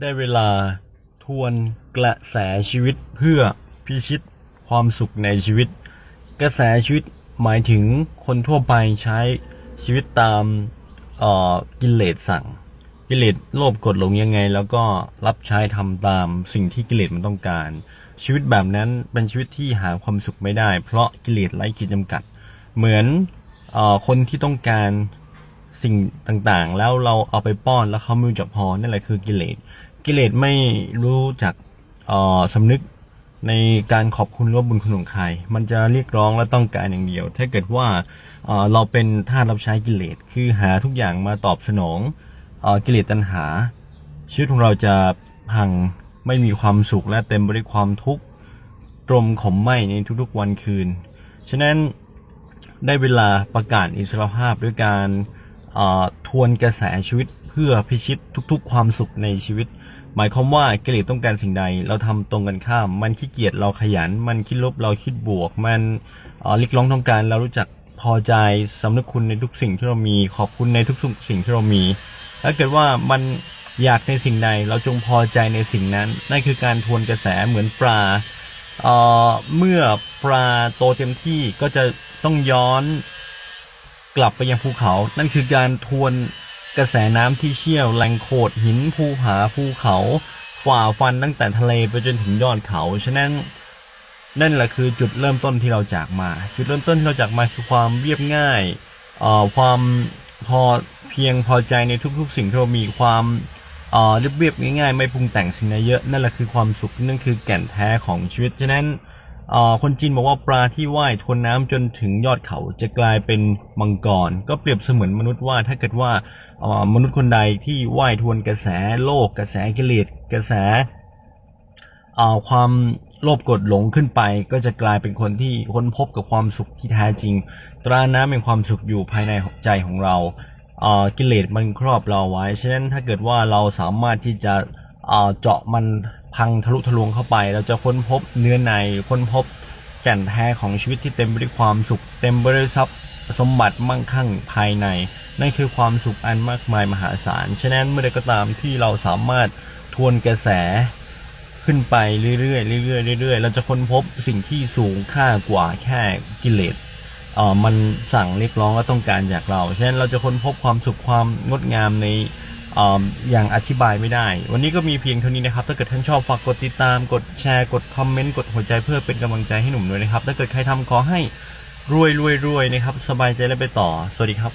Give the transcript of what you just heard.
ได้เวลาทวนกระแสชีวิตเพื่อพิชิตความสุขในชีวิต กระแสชีวิตหมายถึงคนทั่วไปใช้ชีวิตตามกิเลสสั่ง กิเลสโลภกดหลงยังไง แล้วก็รับใช้ทำตามสิ่งที่กิเลสมันต้องการ ชีวิตแบบนั้นเป็นชีวิตที่หาความสุขไม่ได้ เพราะกิเลสไร้ขีดจำกัด เหมือนอคนที่ต้องการ สิ่งต่างๆ แล้วเราเอาไปป้อนแล้วเขาไม่รู้จักพอนั่นแหละคือกิเลสกิเลสไม่รู้จักออสำนึกในการขอบคุณรือว่าบุญคุณของใคร มันจะเรียกร้องและต้องการอย่างเดียว ถ้าเกิดว่าเราเป็นทารับใช้กิเลส คือหาทุกอย่างมาตอบสนองอกิเลสตัณหา ชีวิตของเราจะพังไม่มีความสุขและเต็มไปด้วยความทุกข์ตรมขมไหมในทุกๆวันคืน ฉะนั้นได้เวลาประกาศอิสรภาพด้วยการ ทวนกระแสชีวิตเพื่อพิชิตทุกๆ ความสุขในชีวิต หมายความว่ากิเลสต้องการสิ่งใด เราทำตรงกันข้าม มันขี้เกียจเราขยัน มันคิดลบเราคิดบวก มันเอ่อเรีกร้องต้องการเรารู้จักพอใจสำนึกคุณในทุกสิ่งที่เรามีขอบคุณในทุกๆสิ่งที่เรามีถ้าเกิดว่ามันอยากในสิ่งใดเราจงพอใจในสิ่งนั้นนั่นคือการทวนกระแสเหมือนปลาเอ่อเมื่อปลาโตเต็มที่ก็จะต้องย้อน กลับไปยังภูเขา นั่นคือการทวนกระแสน้ำที่เชี่ยวแหล่งโขดหินภูผาภูเขาฝ่าฟันตั้งแต่ทะเลไปจนถึงยอดเขา ฉะนั้นนั่นแหละคือจุดเริ่มต้นที่เราจากมา จุดเริ่มต้นที่เราจากมาคือความเรียบง่ายเอ่อความพอเพียงพอใจในทุกๆ สิ่งที่เรามีความเอ่อเรียบๆง่ายๆ ไม่ปรุงแต่งสิ่งใดเยอะ นั่นแหละคือความสุขนั่นคือแก่นแท้ของชีวิต ฉะนั้น คนจีนบอกว่าปลาที่ว่ายทวนน้ำจนถึงยอดเขาจะกลายเป็นมังกร ก็เปรียบเสมือนมนุษย์ว่าถ้าเกิดว่ามนุษย์คนใดที่ว่ายทวนกระแสโลก กระแสกิเลสกระแสความโลภกดหลงขึ้นไป ก็จะกลายเป็นคนที่ค้นพบกับความสุขที่แท้จริง ตราน้ำเป็นความสุขอยู่ภายในใจของเรากิเลสมันครอบเราไว้ฉะนั้นถ้าเกิดว่าเราสามารถที่จะเจาะมัน พังทะลุทะลวงเข้าไป เราจะค้นพบเนื้อในค้นพบแก่นแท้ของชีวิตที่เต็มไปด้วยความสุข เต็มไปด้วยทรัพย์สมบัติมั่งคั่งภายใน นั่นคือความสุขอันมากมายมหาศาล ฉะนั้นเมื่อใดก็ตามที่เราสามารถทวนกระแสขึ้นไปเรื่อยๆเรื่อยๆเรื่อยๆ เราจะค้นพบสิ่งที่สูงค่ากว่าแค่กิเลสเอ่อมันสั่งเรียกร้องและต้องการจากเรา ฉะนั้นเราจะค้นพบความสุขความงดงามใน อย่างอธิบายไม่ได้ วันนี้ก็มีเพียงเท่านี้นะครับ ถ้าเกิดท่านชอบฝากกดติดตาม กดแชร์ กดคอมเมนต์ กดหัวใจเพื่อเป็นกำลังใจให้หนุ่มด้วยนะครับ ถ้าเกิดใครทำขอให้รวยรวยรวยนะครับ สบายใจและไปต่อ สวัสดีครับ